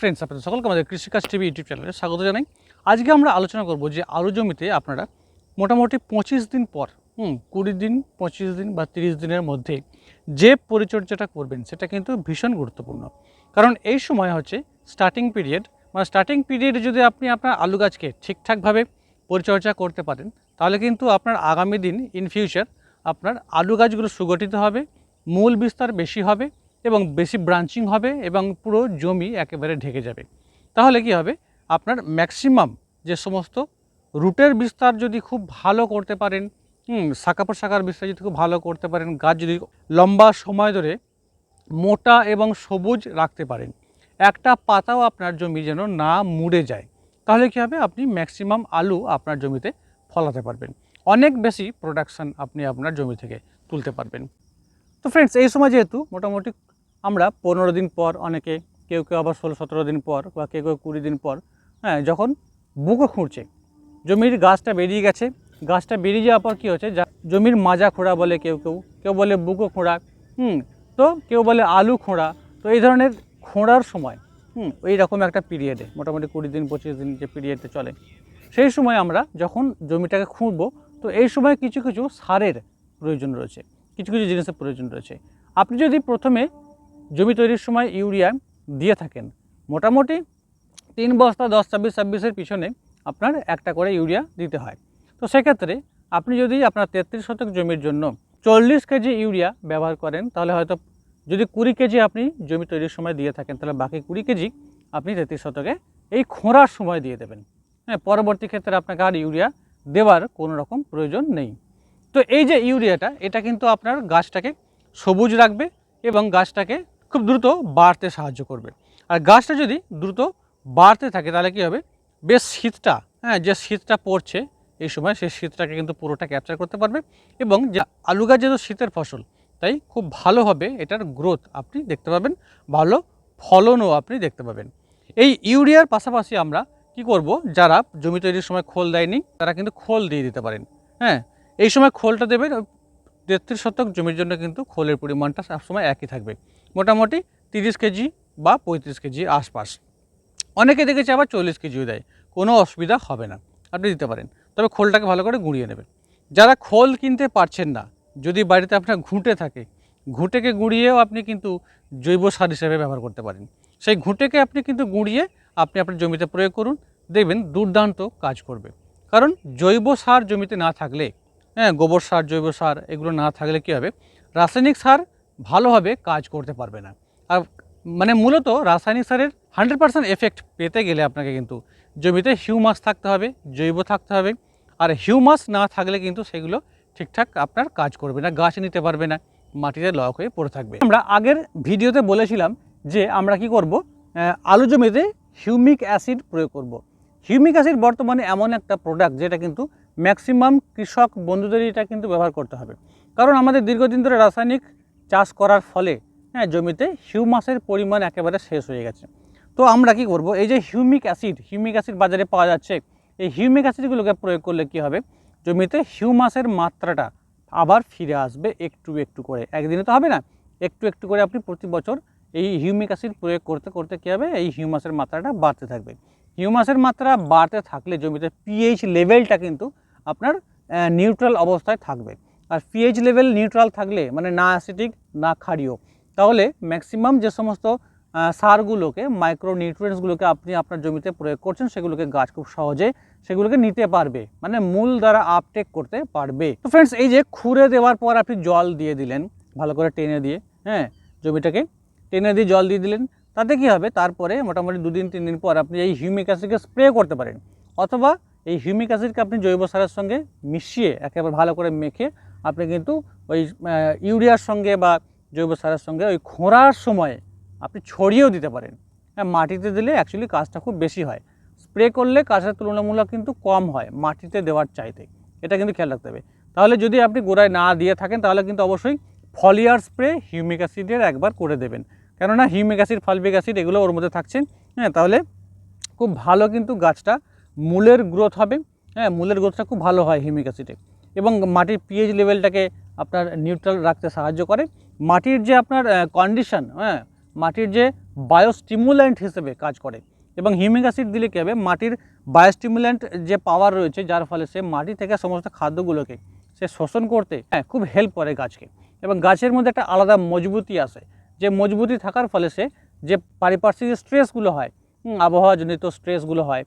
Friends আপনাদের সকলকে আমাদের কৃষিকাজ টিভি ইউটিউব চ্যানেলে স্বাগত জানাই। আজকে আমরা আলোচনা করব যে আলু জমিতে আপনারা মোটামুটি পঁচিশ দিন পর, হুম, কুড়ি দিন, পঁচিশ দিন বা তিরিশ দিনের মধ্যে যে পরিচর্যাটা করবেন, সেটা কিন্তু ভীষণ গুরুত্বপূর্ণ। কারণ এই সময় হচ্ছে স্টার্টিং পিরিয়ড মানে স্টার্টিং পিরিয়ডে যদি আপনি আপনার আলু গাছকে ঠিকঠাকভাবে পরিচর্যা করতে পারেন, তাহলে কিন্তু আপনার আগামী দিন ইন ফিউচার আপনার আলু গাছগুলো সুগঠিত হবে, মূল বিস্তার বেশি হবে এবং বেশি ব্রাঞ্চিং হবে এবং পুরো জমি একেবারে ঢেকে যাবে। তাহলে কি হবে? আপনার ম্যাক্সিমাম যে সমস্ত রুটের বিস্তার যদি খুব ভালো করতে পারেন শাখা প্রশাখার বিস্তার যদি খুব ভালো করতে পারেন, গাছ যদি লম্বা সময় ধরে মোটা এবং সবুজ রাখতে পারেন, একটা পাতাও আপনার জমি যেন না মুড়ে যায়, তাহলে কী হবে? আপনি ম্যাক্সিমাম আলু আপনার জমিতে ফলাতে পারবেন। অনেক বেশি প্রোডাকশান আপনি আপনার জমি থেকে তুলতে পারবেন। তো ফ্রেন্ডস এই সময় যেহেতু মোটামুটি আমরা পনেরো দিন পর অনেকে, কেউ কেউ আবার ষোলো সতেরো দিন পর বা কেউ কেউ কুড়ি দিন পর হ্যাঁ যখন বুকো খুঁড়ছে, জমির গাছটা বেরিয়ে গেছে, গাছটা বেরিয়ে যাওয়ার পর কী হচ্ছে জমির মাজা খোঁড়া বলে কেউ কেউ কেউ বলে বুকো খোঁড়া, হুম, তো কেউ বলে আলু খোঁড়া, তো এই ধরনের খোঁড়ার সময়, হুম, ওই রকম একটা পিরিয়ডে মোটামুটি কুড়ি দিন, পঁচিশ দিন যে পিরিয়ডে চলে। সেই সময় আমরা যখন জমিটাকে খুঁড়বো, তো এই সময় কিছু কিছু সারের প্রয়োজন রয়েছে, কিছু কিছু জিনিসের প্রয়োজন রয়েছে। আপনি যদি প্রথমে জমি তৈরির সময় ইউরিয়া দিয়ে থাকেন। মোটামুটি তিন বস্তা দশ, ছাব্বিশ, ছাব্বিশের পিছনে আপনার একটা করে ইউরিয়া দিতে হয়। তো সেক্ষেত্রে আপনি যদি আপনার তেত্রিশ শতক জমির জন্য চল্লিশ কেজি ইউরিয়া ব্যবহার করেন, তাহলে হয়তো যদি কুড়ি কেজি আপনি জমি তৈরির সময় দিয়ে থাকেন, তাহলে বাকি কুড়ি কেজি আপনি তেত্রিশ শতকে এই খোঁড়ার সময় দিয়ে দেবেন। হ্যাঁ পরবর্তী ক্ষেত্রে আপনাকে আর ইউরিয়া দেওয়ার কোনো রকম প্রয়োজন নেই। তো এই যে ইউরিয়াটা, এটা কিন্তু আপনার গাছটাকে সবুজ রাখবে এবং গাছটাকে খুব দ্রুত বাড়তে সাহায্য করবে। আর গাছটা যদি দ্রুত বাড়তে থাকে, তাহলে কী হবে? বেশ শীতটা হ্যাঁ যে শীতটা পড়ছে এই সময়, সেই শীতটাকে কিন্তু পুরোটা ক্যাপচার করতে পারবে এবং যে আলু গাছ যেহেতু শীতের ফসল, তাই খুব ভালোভাবে এটার গ্রোথ আপনি দেখতে পাবেন, ভালো ফলনও আপনি দেখতে পাবেন। এই ইউরিয়ার পাশাপাশি আমরা কি করব? যারা জমি তৈরির সময় খোল দেয়নি, তারা কিন্তু খোল দিয়ে দিতে পারেন হ্যাঁ? এই সময় খোলটা দেবেন, তেত্রিশ শতক জমির জন্য কিন্তু খোলের পরিমাণটা সবসময় একই থাকবে। মোটামুটি তিরিশ কেজি বা পঁয়ত্রিশ কেজি আশপাশ। অনেকে দেখেছে আবার চল্লিশ কেজিও দেয়, কোনো অসুবিধা হবে না, আপনি দিতে পারেন। তবে খোলটাকে ভালো করে গুঁড়িয়ে নেবেন। যারা খোল কিনতে পারছেন না, যদি বাড়িতে আপনার ঘুঁটে থাকে, ঘুঁটেকে গুঁড়িয়েও আপনি কিন্তু জৈব সার হিসেবে ব্যবহার করতে পারেন। সেই ঘুঁটেকে আপনি কিন্তু গুঁড়িয়ে আপনি আপনার জমিতে প্রয়োগ করুন, দেখবেন দুর্দান্ত কাজ করবে। কারণ জৈব সার জমিতে না থাকলে হ্যাঁ গোবর সার, জৈব সার, এগুলো না থাকলে কী হবে? রাসায়নিক সার ভালোভাবে কাজ করতে পারবে না। আর মানে মূলত রাসায়নিক সারের হান্ড্রেড পার্সেন্ট এফেক্ট পেতে গেলে আপনাকে কিন্তু জমিতে হিউমাস থাকতে হবে, জৈব থাকতে হবে। আর হিউমাস না থাকলে কিন্তু সেগুলো ঠিকঠাক আপনার কাজ করবে না, গাছ নিতে পারবে না, মাটিতে লক হয়ে পড়ে থাকবে। আমরা আগের ভিডিওতে বলেছিলাম যে আমরা কি করব আলু জমিতে হিউমিক অ্যাসিড প্রয়োগ করব। হিউমিক অ্যাসিড বর্তমানে এমন একটা প্রোডাক্ট যেটা কিন্তু ম্যাক্সিমাম কৃষক বন্ধুদের এটা কিন্তু ব্যবহার করতে হবে। কারণ আমাদের দীর্ঘদিন ধরে রাসায়নিক চাষ করার ফলে হ্যাঁ জমিতে হিউমাসের পরিমাণ একেবারে শেষ হয়ে গেছে। তো আমরা কি করব? এই যে হিউমিক অ্যাসিড হিউমিক অ্যাসিড বাজারে পাওয়া যাচ্ছে, এই হিউমিক অ্যাসিডগুলোকে প্রয়োগ করলে কি হবে? জমিতে হিউমাসের মাত্রাটা আবার ফিরে আসবে একটু একটু করে। একদিনে তো হবে না, একটু একটু করে আপনি প্রতি বছর এই হিউমিক অ্যাসিড প্রয়োগ করতে করতে কী হবে? এই হিউমাসের মাত্রাটা বাড়তে থাকবে। হিউমাসের মাত্রা বাড়তে থাকলে জমিতে পিএইচ লেভেলটা কিন্তু আপনার নিউট্রাল অবস্থায় থাকবে। আর পিএইচ লেভেল নিউট্রাল থাকলে মানে না অ্যাসিডিক না ক্ষারীয়, তাহলে ম্যাক্সিমাম যে সমস্ত সারগুলোকে মাইক্রো নিউট্রিয়েন্টসগুলোকে আপনি আপনার জমিতে প্রয়োগ করছেন, সেগুলোকে গাছ খুব সহজে সেগুলোকে নিতে পারবে মানে মূল দ্বারা আপটেক করতে পারবে। তো ফ্রেন্ডস এই যে খুঁড়ে দেওয়ার পর আপনি জল দিয়ে দিলেন, ভালো করে টেনে দিয়ে হ্যাঁ জমিটাকে টেনে দিয়ে জল দিয়ে দিলেন, তাতে কি হবে? তারপরে মোটামুটি দুদিন তিন দিন পর আপনি এই হিউমিক অ্যাসিডকে স্প্রে করতে পারেন, অথবা এই হিউমিক অ্যাসিডকে আপনি জৈব সারের সঙ্গে মিশিয়ে একেবারে ভালো করে মেখে আপনি কিন্তু ওই ইউরিয়ার সঙ্গে বা জৈব সারের সঙ্গে ওই খোঁড়ার সময়ে আপনি ছড়িয়েও দিতে পারেন। হ্যাঁ মাটিতে দিলে অ্যাকচুয়ালি কাজটা খুব বেশি হয়। স্প্রে করলে কাজের তুলনামূলক কিন্তু কম হয় মাটিতে দেওয়ার চাইতে। এটা কিন্তু খেয়াল রাখতে হবে। তাহলে যদি আপনি গোড়ায় না দিয়ে থাকেন, তাহলে কিন্তু অবশ্যই ফলিয়ার স্প্রে হিউমিক অ্যাসিডের একবার করে দেবেন। কেননা হিউমিক অ্যাসিড, ফলবিক অ্যাসিড এগুলো ওর মধ্যে থাকছে। হ্যাঁ তাহলে খুব ভালো কিন্তু গাছটা, মূলের গ্রোথ হবে। হ্যাঁ মূলের গ্রোথটা খুব ভালো হয় হিউমিক অ্যাসিডে। এবং মাটির পিএইচ লেভেলটাকে আপনার নিউট্রাল রাখতে সাহায্য করে। মাটির যে আপনার কন্ডিশন হ্যাঁ মাটির যে বায়োস্টিমুল্যান্ট হিসেবে কাজ করে এবং হিউমিক অ্যাসিড দিলে কী হবে? মাটির বায়োস্টিমুল্যান্ট যে পাওয়ার রয়েছে, যার ফলে সে মাটি থেকে সমস্ত খাদ্যগুলোকে সে শোষণ করতে হ্যাঁ খুব হেল্প করে গাছকে। এবং গাছের মধ্যে একটা আলাদা মজবুতি আসে, যে মজবুতি থাকার ফলে সে যে পারিপার্শ্বিক স্ট্রেসগুলো হয় আবহাওয়াজনিত স্ট্রেসগুলো হয়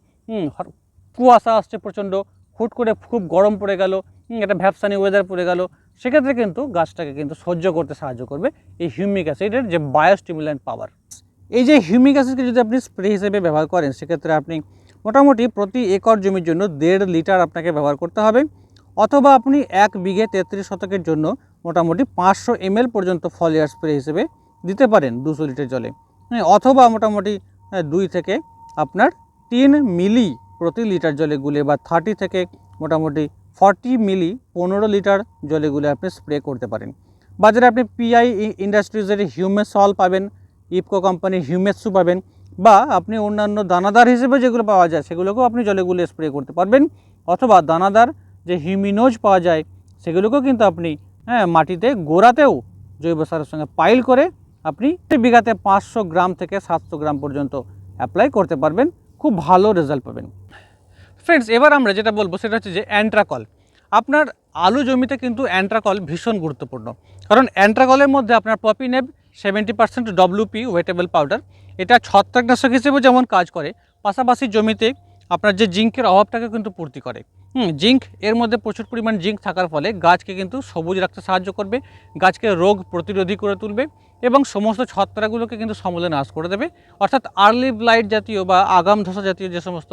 কুয়াশা আসছে প্রচণ্ড হুট করে খুব গরম পড়ে গেল একটা ভ্যাপসানি ওয়েদার পড়ে গেল সেক্ষেত্রে কিন্তু গাছটাকে কিন্তু সহ্য করতে সাহায্য করবে এই হিউমিক অ্যাসিডের যে বায়োস্টিমুল্যান্ট পাওয়ার এই যে হিউমিক অ্যাসিডকে যদি আপনি স্প্রে হিসেবে ব্যবহার করেন সেক্ষেত্রে আপনি মোটামুটি প্রতি একর জমির জন্য দেড় লিটার আপনাকে ব্যবহার করতে হবে অথবা আপনি এক বিঘে তেত্রিশ শতকের জন্য মোটামুটি পাঁচশো এমএল পর্যন্ত ফলিয়ার স্প্রে হিসেবে দিতে পারেন দুশো লিটার জলে। হ্যাঁ, অথবা মোটামুটি হ্যাঁ, দুই থেকে আপনার তিন মিলি প্রতি লিটার জলে গুলে বা থার্টি থেকে মোটামুটি ফর্টি মিলি পনেরো লিটার জলে গুলে আপনি স্প্রে করতে পারেন। বাজারে আপনি পিআই ইন্ডাস্ট্রিজের হিউমেস সল পাবেন ইফকো কোম্পানির হিউমেসু পাবেন বা আপনি অন্যান্য দানাদার হিসেবে যেগুলো পাওয়া যায় সেগুলোকেও আপনি জলে গুলে স্প্রে করতে পারবেন অথবা দানাদার যে হিউমিনোজ পাওয়া যায় সেগুলোকেও কিন্তু আপনি হ্যাঁ মাটিতে গোড়াতেও জৈব সারের সঙ্গে পাইল করে আপনি বিঘাতে পাঁচশো গ্রাম থেকে সাতশো গ্রাম পর্যন্ত অ্যাপ্লাই করতে পারবেন। খুব ভালো রেজাল্ট পাবেন। ফ্রেন্ডস এবার আমরা যেটা বলব সেটা হচ্ছে যে অ্যান্ট্রাকল আপনার আলু জমিতে কিন্তু অ্যান্ট্রাকল ভীষণ গুরুত্বপূর্ণ। কারণ অ্যান্ট্রাকলের মধ্যে আপনার propineb seventy percent WP wettable powder এটা ছত্রাকনাশক হিসেবে যেমন কাজ করে, পাশাপাশি জমিতে আপনার যে জিঙ্কের অভাবটাকে কিন্তু পূর্তি করে। হুম, জিঙ্ক, এর মধ্যে প্রচুর পরিমাণ জিঙ্ক থাকার ফলে গাছকে কিন্তু সবুজ রাখতে সাহায্য করবে, গাছকে রোগ প্রতিরোধী করে তুলবে এবং সমস্ত ছত্রাকগুলোকে কিন্তু সমূলে নাশ করে দেবে। অর্থাৎ আর্লি ব্লাইট জাতীয় বা আগাম ধসা জাতীয় যে সমস্ত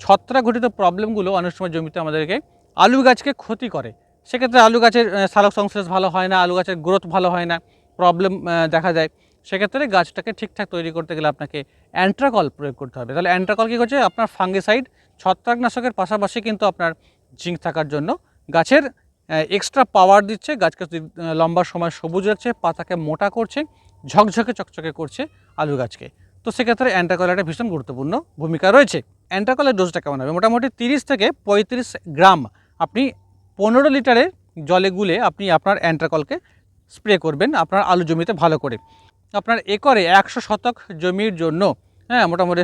ছত্রাক ঘটিত প্রবলেমগুলো অনেক সময় জমিতে আমাদেরকে আলু গাছকে ক্ষতি করে। সেক্ষেত্রে আলু গাছের সালোক সংশ্লেষ ভালো হয় না, আলু গাছের গ্রোথ ভালো হয় না প্রবলেম দেখা যায়। সেক্ষেত্রে গাছটাকে ঠিকঠাক তৈরি করতে গেলে আপনাকে অ্যান্ট্রাকল প্রয়োগ করতে হবে। তাহলে অ্যান্ট্রাকল কী করছে? আপনার ফাঙ্গিসাইড ছত্রাকনাশকের পাশাপাশি কিন্তু আপনার জিঙ্ক থাকার জন্য গাছের এক্সট্রা পাওয়ার দিচ্ছে, গাছকে লম্বা সময় সবুজ রাখছে, পাতাকে মোটা করছে, ঝকঝকে চকচকে করছে আলু গাছকে। তো সেক্ষেত্রে অ্যান্ট্রাকল একটা ভীষণ গুরুত্বপূর্ণ ভূমিকা রয়েছে। অ্যান্ট্রাকলের ডোজটা কেমন হবে? মোটামুটি তিরিশ থেকে পঁয়ত্রিশ গ্রাম আপনি পনেরো লিটারের জলে গুলে আপনি আপনার অ্যান্ট্রাকলকে স্প্রে করবেন আপনার আলু জমিতে ভালো করে। আপনার একরে একশো শতক জমির জন্য হ্যাঁ মোটামুটি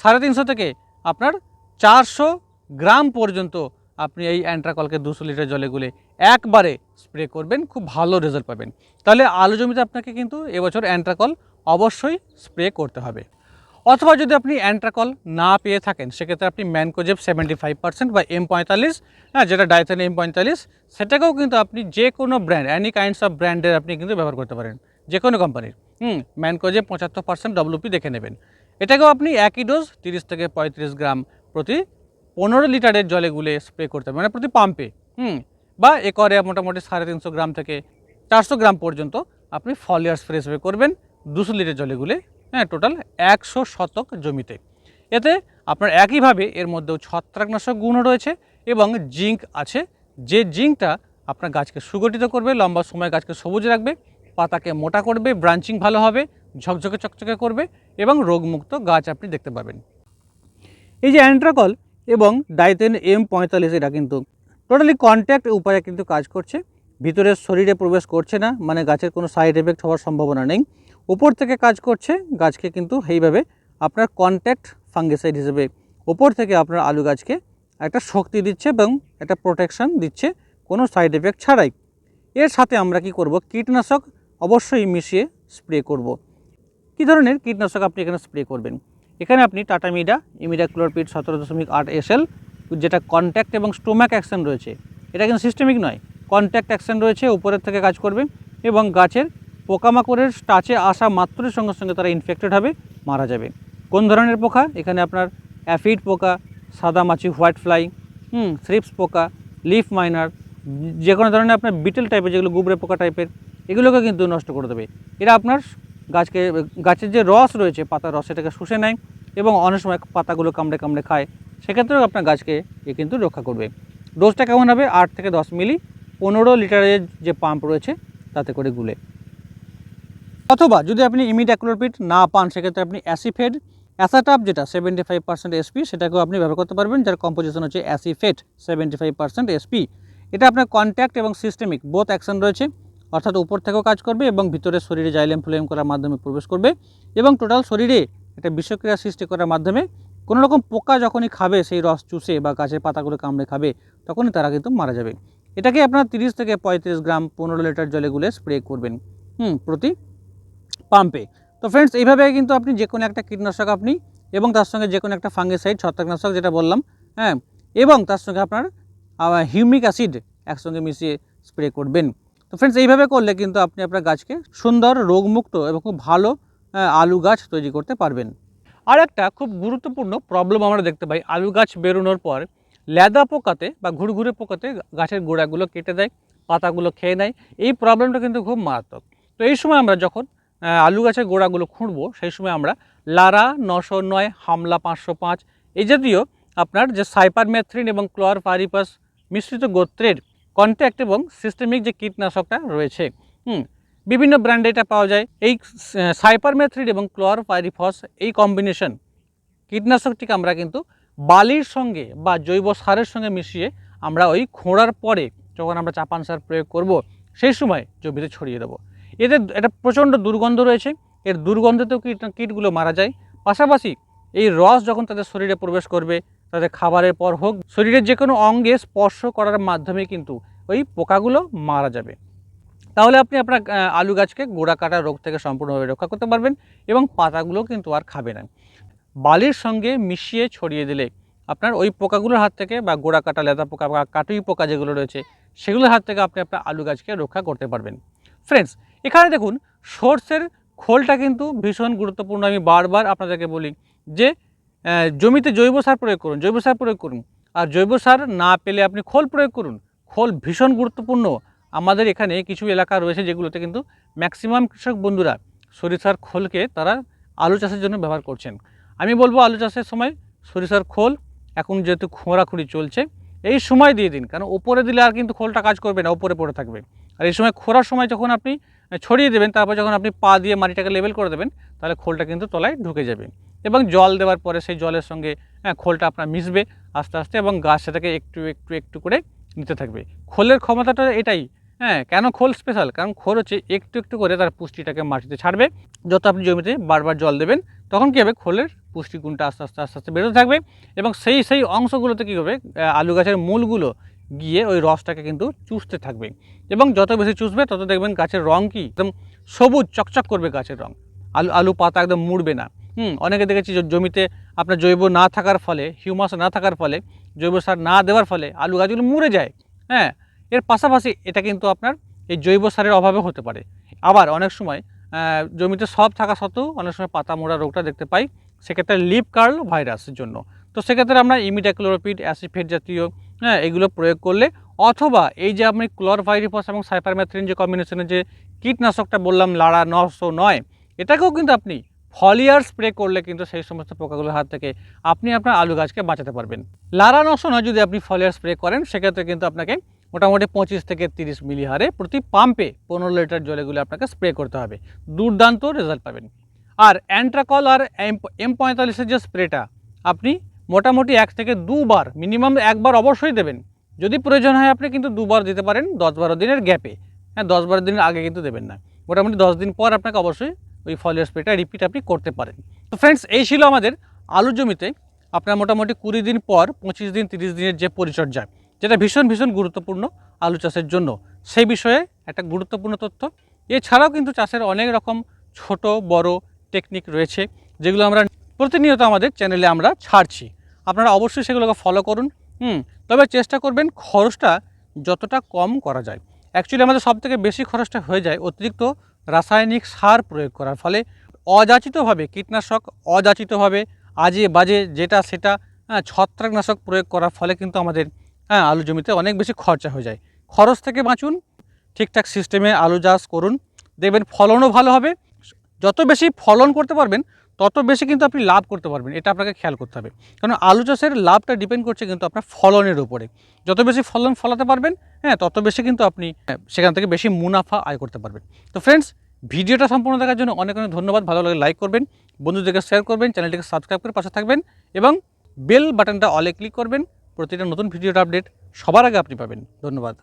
সাড়ে তিনশো থেকে আপনার চারশো গ্রাম পর্যন্ত আপনি এই অ্যান্ট্রাকলকে দুশো লিটার জলে গুলে একবারে স্প্রে করবেন, খুব ভালো রেজাল্ট পাবেন। তাহলে আলু জমিতে আপনাকে কিন্তু এবছর অ্যান্ট্রাকল অবশ্যই স্প্রে করতে হবে। অথবা যদি আপনি অ্যান্ট্রাকল না পেয়ে থাকেন, সেক্ষেত্রে আপনি ম্যানকোজেব সেভেন্টি ফাইভ পার্সেন্ট বা এম পঁয়তাল্লিশ হ্যাঁ যেটা ডাইথেন এম পঁয়তাল্লিশ, সেটাকেও কিন্তু আপনি যে কোনো ব্র্যান্ড অ্যানি কাইন্ডস অফ ব্র্যান্ডের আপনি কিন্তু ব্যবহার করতে পারেন, যে কোনো কোম্পানির হুম, ম্যানকোজেব পঁচাত্তর পার্সেন্ট ডব্লিউপি দেখে নেবেন। এটাকেও আপনি একই ডোজ তিরিশ থেকে পঁয়ত্রিশ গ্রাম প্রতি পনেরো লিটারের জলে গুলে স্প্রে করতে হবে মানে প্রতি পাম্পে হুম? বা একরে মোটামুটি সাড়ে তিনশো গ্রাম থেকে চারশো গ্রাম পর্যন্ত আপনি ফলিয়ার স্প্রে স্প্রে করবেন, দুশো লিটার জলে গুলে হ্যাঁ টোটাল একশো শতক জমিতে। এতে আপনার একইভাবে এর মধ্যেও ছত্রাকনাশক গুণও রয়েছে এবং জিঙ্ক আছে। যে জিঙ্কটা আপনার গাছকে সুগঠিত করবে, লম্বা সময় গাছকে সবুজ রাখবে, পাতাকে মোটা করবে ব্রাঞ্চিং ভালো হবে, ঝকঝকে চকচকে করবে এবং রোগমুক্ত গাছ আপনি দেখতে পাবেন। এই যে অ্যান্ট্রাকল এবং ডাইতেন এম পঁয়তাল্লিশ এটা কিন্তু। টোটালি কন্ট্যাক্ট উপায়ে কিন্তু কাজ করছে। ভিতরের শরীরে প্রবেশ করছে না মানে গাছের কোনো সাইড এফেক্ট হওয়ার সম্ভাবনা নেই। উপর থেকে কাজ করছে, গাছকে কিন্তু এইভাবে আপনার কন্ট্যাক্ট ফাঙ্গিসাইড হিসেবে ওপর থেকে আপনার আলু গাছকে একটা শক্তি দিচ্ছে এবং একটা প্রোটেকশন দিচ্ছে, কোনো সাইড এফেক্ট ছাড়াই। এর সাথে আমরা কি করব? কীটনাশক অবশ্যই মিশিয়ে স্প্রে করব। কী ধরনের কীটনাশক আপনি এখানে স্প্রে করবেন? এখানে আপনি টাটা মিডা, ইমিডা ক্লোরপিড সতেরো দশমিক আট এসএল, যেটা কন্ট্যাক্ট এবং স্টোম্যাক অ্যাকশন রয়েছে। এটা কিন্তু সিস্টেমিক নয় কন্ট্যাক্ট অ্যাকশন রয়েছে, উপরের থেকে কাজ করবে এবং গাছের পোকামাকড়ের টাচে আসা মাত্রই সঙ্গে সঙ্গে তারা ইনফেক্টেড হবে, মারা যাবে। কোন ধরনের পোকা? এখানে আপনার অ্যাফিড পোকা সাদা মাছি হোয়াইট ফ্লাই হুম থ্রিপস পোকা লিফ মাইনার যে কোনো ধরনের আপনার বিটেল টাইপের যেগুলো গুবরে পোকা টাইপের এগুলোকে কিন্তু নষ্ট করে দেবে। এরা আপনার গাছকে, গাছের যে রস রয়েছে, পাতার রস সেটাকে শুষে নেয় এবং অনেক সময় পাতাগুলো কামড়ে কামড়ে খায়, সেক্ষেত্রেও আপনার গাছকে এ কিন্তু রক্ষা করবে। ডোজটা কেমন হবে? আট থেকে দশ মিলি, পনেরো লিটারের যে পাম্প রয়েছে, তাতে করে গুলে। অথবা যদি আপনি ইমিডাক্লোরপিড না পান, সেক্ষেত্রে আপনি অ্যাসিফেড, অ্যাসাটাপ যেটা সেভেন্টি ফাইভ পার্সেন্ট এসপি, সেটাকেও আপনি ব্যবহার করতে পারবেন, যার কম্পোজিশন হচ্ছে acephate seventy five percent SP. এটা আপনার কন্ট্যাক্ট এবং সিস্টেমিক, বোথ অ্যাকশন রয়েছে, অর্থাৎ উপর থেকেও কাজ করবে এবং ভিতরে শরীরে জাইলেম ফ্লোয়েম করার মাধ্যমে প্রবেশ করবে এবং টোটাল শরীরে একটা বিষক্রিয়া সৃষ্টি করার মাধ্যমে কোনো রকম পোকা যখনই খাবে, সেই রস চুষে বা গাছের পাতাগুলো কামড়ে খাবে, তখনই তারা কিন্তু মারা যাবে। এটাকে আপনার তিরিশ থেকে পঁয়ত্রিশ গ্রাম পনেরো লিটার জলে গুলে স্প্রে করবেন, হুম, প্রতি পাম্পে। তো ফ্রেন্ডস এইভাবে কিন্তু আপনি যে কোনো একটা কীটনাশক আপনি এবং তার সঙ্গে যে কোনো একটা ফাঙ্গিসাইড, ছত্রাকনাশক যেটা বললাম হ্যাঁ এবং তার সঙ্গে আপনার হিউমিক অ্যাসিড একসঙ্গে মিশিয়ে স্প্রে করবেন। তো ফ্রেন্ডস এইভাবে করলে কিন্তু আপনি আপনার গাছকে সুন্দর রোগমুক্ত এবং খুব ভালো আলু গাছ তৈরি করতে পারবেন। আর একটা খুব গুরুত্বপূর্ণ প্রবলেম আমরা দেখতে পাই, আলু গাছ বেরোনোর পর ল্যাদা পোকাতে বা ঘুরঘুরে পোকাতে গাছের গোড়াগুলো কেটে দেয়, পাতাগুলো খেয়ে নেয়, এই প্রবলেমটা কিন্তু খুব মারাত্মক। তো এই সময় আমরা যখন আলু গাছের গোড়াগুলো খুঁড়বো, সেই সময় আমরা লারা, নশো নয়, হামলা পাঁচশো পাঁচ, এই জাতীয় আপনার যে সাইপারমেথ্রিন এবং ক্লোয়ার পারিপাস মিশ্রিত গোত্রের কন্ট্যাক্ট এবং সিস্টেমিক যে কীটনাশকটা রয়েছে, হুম বিভিন্ন ব্র্যান্ডে এটা পাওয়া যায়। এই সাইপারমেথ্রিন এবং ক্লোয়ার পাইরিফস এই কম্বিনেশন কীটনাশকটিকে আমরা কিন্তু বালির সঙ্গে বা জৈব সারের সঙ্গে মিশিয়ে আমরা ওই খোঁড়ার পরে যখন আমরা চাপান সার প্রয়োগ করব, সেই সময় জমিতে ছড়িয়ে দেবো। এতে এটা প্রচণ্ড দুর্গন্ধ রয়েছে। এর দুর্গন্ধতেও কীট কীটগুলো মারা যায়। পাশাপাশি এই রস যখন তাদের শরীরে প্রবেশ করবে, তাদের খাবারের পর হোক, শরীরের যে কোনো অঙ্গে স্পর্শ করার মাধ্যমে কিন্তু ওই পোকাগুলো মারা যাবে। তাহলে আপনি আপনার আলু গাছকে গোড়া কাটা রোগ থেকে সম্পূর্ণভাবে রক্ষা করতে পারবেন এবং পাতাগুলো কিন্তু আর খাবে না। বালির সঙ্গে মিশিয়ে ছড়িয়ে দিলে আপনার ওই পোকাগুলোর হাত থেকে বা গোড়া কাটা লেদা পোকা বা কাটুই পোকা যেগুলো রয়েছে, সেগুলোর হাত থেকে আপনি আপনার আলু গাছকে রক্ষা করতে পারবেন। ফ্রেন্ডস এখানে দেখুন, সর্ষের খোলটা কিন্তু ভীষণ গুরুত্বপূর্ণ। আমি বারবার আপনাদেরকে বলি যে জমিতে জৈব সার প্রয়োগ করুন, জৈব সার প্রয়োগ করুন। আর জৈব সার না পেলে আপনি খোল প্রয়োগ করুন। খোল ভীষণ গুরুত্বপূর্ণ। আমাদের এখানে কিছু এলাকা রয়েছে যেগুলোতে কিন্তু ম্যাক্সিমাম কৃষক বন্ধুরা সরিষার খোলকে তারা আলু চাষের জন্য ব্যবহার করছেন। আমি বলব আলু চাষের সময় সরিষার খোল এখন যেহেতু খোঁড়াখুঁড়ি চলছে এই সময় দিয়ে দিন কারণ ওপরে দিলে আর কিন্তু খোলটা কাজ করবে না ওপরে পড়ে থাকবে। আর এই সময় খোঁড়ার সময় যখন আপনি ছড়িয়ে দেবেন তারপর যখন আপনি পা দিয়ে মাটিটাকে লেভেল করে দেবেন তাহলে খোলটা কিন্তু তলায় ঢুকে যাবে। এবং জল দেওয়ার পরে সেই জলের সঙ্গে হ্যাঁ, খোলটা আপনার মিশবে আস্তে আস্তে এবং গাছ সেটাকে একটু একটু একটু করে নিতে থাকবে। খোলের ক্ষমতাটা এটাই হ্যাঁ কেন খোল স্পেশাল কারণ খোল হচ্ছে একটু একটু করে তার পুষ্টিটাকে মাটিতে ছাড়বে। যত আপনি জমিতে বারবার জল দেবেন, তখন কী হবে? খোলের পুষ্টিগুণটা আস্তে আস্তে আস্তে আস্তে বেরোতে থাকবে এবং সেই সেই অংশগুলোতে কী হবে? আলু গাছের মূলগুলো গিয়ে ওই রসটাকে কিন্তু চুষতে থাকবে। এবং যত বেশি চুষবে, তত দেখবেন গাছের রং কি? একদম সবুজ, চকচক করবে গাছের রং। আলু আলু পাতা একদম মুড়বে না। হুম, অনেকে দেখেছি জমিতে আপনার জৈব না থাকার ফলে, হিউমাস না থাকার ফলে, জৈব সার না দেওয়ার ফলে আলু গাছগুলো মুড়ে যায়। হ্যাঁ এর পাশাপাশি এটা কিন্তু আপনার এই জৈব সারের অভাবে হতে পারে। আবার অনেক সময় জমিতে সব থাকা সত্ত্বেও অনেক সময় পাতা মোড়া রোগটা দেখতে পাই, সেক্ষেত্রে লিপ কার্ল ভাইরাসের জন্য। তো সেক্ষেত্রে আমরা ইমিডাক্লোরোপিড অ্যাসিফেট জাতীয় হ্যাঁ এগুলো প্রয়োগ করলে অথবা এই যে আমি ক্লোরভাইরিফস এবং সাইপারম্যাথ্রিন যে কম্বিনেশনের যে কীটনাশকটা বললাম, লাড়া নশো নয়, এটাকেও কিন্তু আপনি ফলিয়ার স্প্রে করলে কিন্তু সেই সমস্ত পোকাগুলোর হাত থেকে আপনি আপনার আলু গাছকে বাঁচাতে পারবেন। লারা নশো নয় যদি আপনি ফলিয়ার স্প্রে করেন, সেক্ষেত্রে কিন্তু আপনাকে মোটামুটি পঁচিশ থেকে তিরিশ মিলি হারে প্রতি পাম্পে পনেরো লিটার জলেগুলো আপনাকে স্প্রে করতে হবে। দুর্দান্ত রেজাল্ট পাবেন। আর অ্যান্ট্রাকল আর এম পঁয়তাল্লিশের যে স্প্রেটা আপনি মোটামুটি এক থেকে দুবার মিনিমাম একবার অবশ্যই দেবেন। যদি প্রয়োজন হয় আপনি কিন্তু দুবার দিতে পারেন দশ বারো দিনের গ্যাপে হ্যাঁ দশ বারো দিনের আগে কিন্তু দেবেন না। মোটামুটি দশ দিন পর আপনাকে অবশ্যই ওই ফলের স্প্রেটা রিপিট আপনি করতে পারেন। তো ফ্রেন্ডস এই ছিল আমাদের আলু জমিতে। আপনার মোটামুটি কুড়ি দিন পর, পঁচিশ দিন, তিরিশ দিনের যে পরিচর্যা যেটা ভীষণ ভীষণ গুরুত্বপূর্ণ আলু চাষের জন্য। সেই বিষয়ে একটা গুরুত্বপূর্ণ তথ্য। এছাড়াও কিন্তু চাষের অনেক রকম ছোট বড় টেকনিক রয়েছে যেগুলো আমরা প্রতিনিয়ত আমাদের চ্যানেলে আমরা ছাড়ছি। আপনারা অবশ্যই সেগুলোকে ফলো করুন হুম? তবে চেষ্টা করবেন খরচটা যতটা কম করা যায়। অ্যাকচুয়ালি আমাদের সবথেকে বেশি খরচটা হয়ে যায় অতিরিক্ত রাসায়নিক সার প্রয়োগ করার ফলে। অযাচিতভাবে কীটনাশক অযাচিতভাবে আজে বাজে যেটা সেটা হ্যাঁ, ছত্রাকনাশক প্রয়োগ করার ফলে কিন্তু আমাদের হ্যাঁ আলু জমিতে অনেক বেশি খরচা হয়ে যায়। খরচ থেকে বাঁচুন ঠিকঠাক সিস্টেমে আলু চাষ করুন। দেখবেন ফলনও ভালো হবে। যত বেশি ফলন করতে পারবেন তত বেশি কিন্তু আপনি লাভ করতে পারবেন। এটা আপনাকে খেয়াল করতে হবে। কারণ আলু চাষের লাভটা ডিপেন্ড করছে কিন্তু আপনার ফলনের উপরে। যত বেশি ফলন ফলাতে পারবেন হ্যাঁ তত বেশি কিন্তু আপনি হ্যাঁ, সেখান থেকে বেশি মুনাফা আয় করতে পারবেন। তো ফ্রেন্ডস ভিডিওটা সম্পূর্ণ দেখার জন্য অনেক অনেক ধন্যবাদ। ভালো লাগে লাইক করবেন বন্ধুদেরকে শেয়ার করবেন চ্যানেলটিকে সাবস্ক্রাইব করে পাশে থাকবেন এবং বেল বাটনটা অলে ক্লিক করবেন। প্রতিটা নতুন ভিডিওর আপডেট সবার আগে আপনি পাবেন। ধন্যবাদ।